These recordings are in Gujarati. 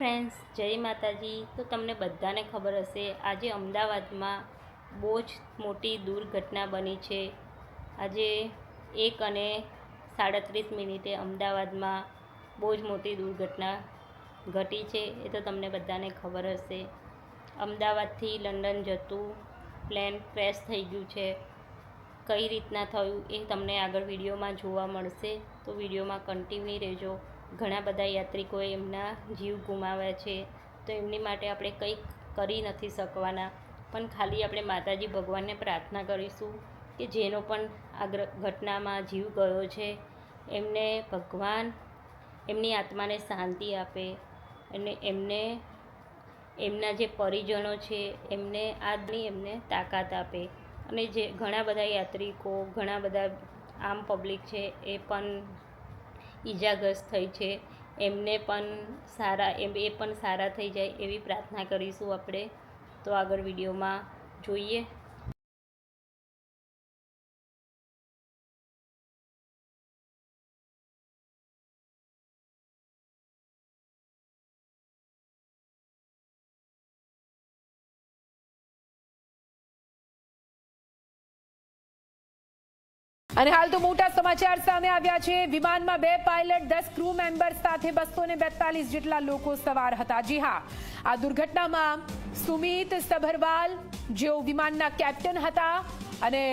ફ્રેન્ડ્સ, જય માતાજી. તો તમને બધાને ખબર હશે, આજે અમદાવાદમાં બહુ જ મોટી દુર્ઘટના બની છે. આજે એક અને સાડત્રીસ મિનિટે અમદાવાદમાં બહુ જ મોટી દુર્ઘટના ઘટી છે, એ તો તમને બધાને ખબર હશે. અમદાવાદથી લંડન જતું પ્લેન ક્રેશ થઈ ગયું છે. કઈ રીતના થયું એ તમને આગળ વિડીયોમાં જોવા મળશે. તો વિડીયોમાં કન્ટિન્યુ રહેજો. ઘણા બધા યાત્રિકોએ એમના જીવ ગુમાવ્યા છે, તો એમની માટે આપણે કંઈક કરી નથી શકવાના. પણ ખાલી આપણે માતાજી ભગવાનને પ્રાર્થના કરીશું કે જેનો પણ આ ઘટનામાં જીવ ગયો છે, એમને ભગવાન એમની આત્માને શાંતિ આપે અને એમને, એમના જે પરિજનો છે, એમને આજની એમને તાકાત આપે. અને જે ઘણા બધા યાત્રિકો, ઘણા બધા આમ પબ્લિક છે, એ પણ ઈજાગ્રસ્ત થઈ છે. એમને પણ સારા, એમ, એ પણ સારા થઈ જાય એવી પ્રાર્થના કરીશું આપણે. તો આગળ વિડીયોમાં જોઈએ. અને હાલ તો મોટા સમાચાર સામે આવ્યા છે. વિમાનમાં બે પાયલટ, દસ ક્રૂ મેમ્બર્સ સાથે બસો ને બેતાલીસ જેટલા લોકો સવાર હતા. જી હા, આ દુર્ઘટનામાં સુમિત સભરવાલ, જેઓ વિમાનના કેપ્ટન હતા અને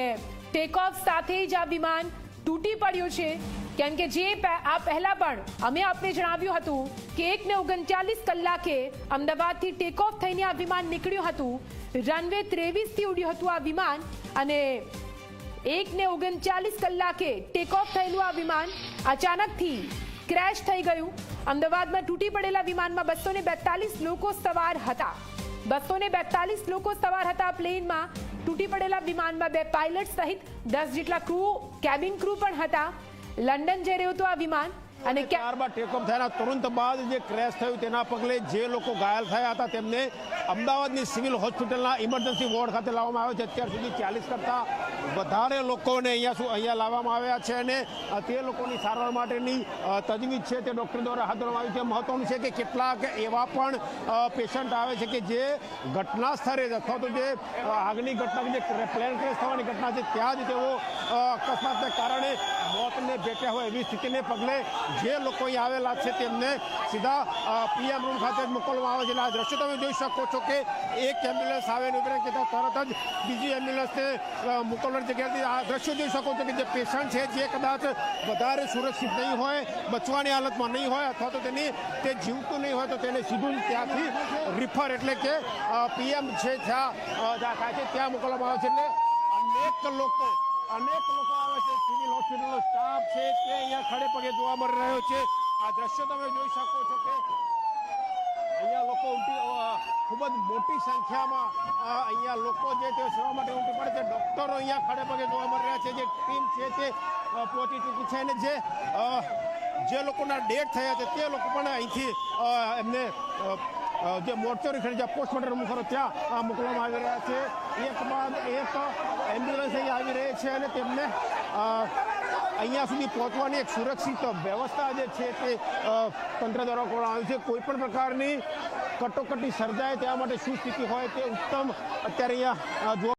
ટેકઓફ સાથે જ આ વિમાન તૂટી પડ્યું છે. કેમ કે જે આ પહેલા પણ અમે આપને જણાવ્યું હતું કે એક ને ઓગણચાલીસ કલાકે અમદાવાદથી ટેકઓફ થઈને આ વિમાન નીકળ્યું હતું. રનવે ત્રેવીસથી ઉડ્યું હતું આ વિમાન અને એક ને ઓગણચાલીસ કલાકે ટેક ઓફ થયેલું આ વિમાન અચાનકથી ક્રેશ થઈ ગયું. અમદાવાદમાં તૂટી પડેલા વિમાનમાં બસો ને બેતાલીસ લોકો સવાર હતા. બસો ને બેતાલીસ લોકો સવાર હતા પ્લેનમાં. તૂટી પડેલા વિમાનમાં બે પાયલટ સહિત દસ જેટલા ક્રૂ કેબિન ક્રૂ પણ હતા. લંડન જઈ રહ્યું હતું આ વિમાન. અને ત્યારબાદ ટેકઓફ થયાના તુરંત બાદ જે ક્રેશ થયું તેના પગલે જે લોકો ઘાયલ થયા હતા તેમને અમદાવાદની સિવિલ હોસ્પિટલના ઇમરજન્સી વોર્ડ ખાતે લાવવામાં આવ્યો છે. અત્યાર સુધી ચાલીસ કરતાં વધારે લોકોને અહીંયા શું અહીંયા લાવવામાં આવ્યા છે અને તે લોકોની સારવાર માટેની તજવીજ છે તે ડૉક્ટર દ્વારા હાથ ધરવામાં આવી છે. મહત્વનું છે કે કેટલાક એવા પણ પેશન્ટ આવે છે કે જે ઘટના સ્થળે જ અથવા તો જે આગની ઘટના જે પ્લેન ક્રેશ થવાની ઘટના છે ત્યાં જ તેઓ અકસ્માતને કારણે મોતને ભેટ્યા હોય એવી સ્થિતિને પગલે જે લોકો અહીં આવેલા છે તેમને સીધા પીએમ રૂમ ખાતે મોકલવામાં આવે છે. એટલે આ દ્રશ્યો તમે જોઈ શકો છો કે એક એમ્બ્યુલન્સ આવે ને ઊભી કે તરત જ બીજી એમ્બ્યુલન્સને મોકલવાની જગ્યાથી આ દ્રશ્યો જોઈ શકો છો કે જે પેશન્ટ છે, જે કદાચ વધારે સુરક્ષિત નહીં હોય, બચવાની હાલતમાં નહીં હોય, અથવા તો તેની, તે જીવતું નહીં હોય, તો તેને સીધું ત્યાંથી રિફર એટલે કે પીએમ છે જ્યાં થાય છે, ત્યાં મોકલવામાં આવે છે. એટલે અનેક લોકો અનેક લોકો આવે છે. સિવિલ હોસ્પિટલનો સ્ટાફ છે તે અહીંયા ખડે પગે જોવા મળી રહ્યો છે. આ દ્રશ્ય તમે જોઈ શકો છો કે અહીંયા લોકો ઉમટી ખૂબ જ મોટી સંખ્યામાં અહીંયા લોકો જે તે સેવા માટે ઉમટી પડે છે. ડોક્ટરો અહીંયા ખડે પગે જોવા મળી રહ્યા છે. જે ટીમ છે તે પહોંચી ચૂકી છે અને જે જે લોકોના ડેટ થયા છે તે લોકો પણ અહીંથી એમને જે મોર્ચરી ખડી જ્યાં પોસ્ટમોર્ટમ ખરો ત્યાં મોકલવામાં આવી રહ્યા છે. એક બાદ એક એમ્બ્યુલન્સ આવી રહી છે અને તેમને અહીંયા સુધી પહોંચવાની એક સુરક્ષિત વ્યવસ્થા જે છે તે તંત્ર દ્વારા કરવામાં આવી છે. કોઈ પણ પ્રકારની કટોકટી સર્જાય ત્યાં માટે શું સ્થિતિ હોય તે ઉત્તમ અત્યારે અહીંયા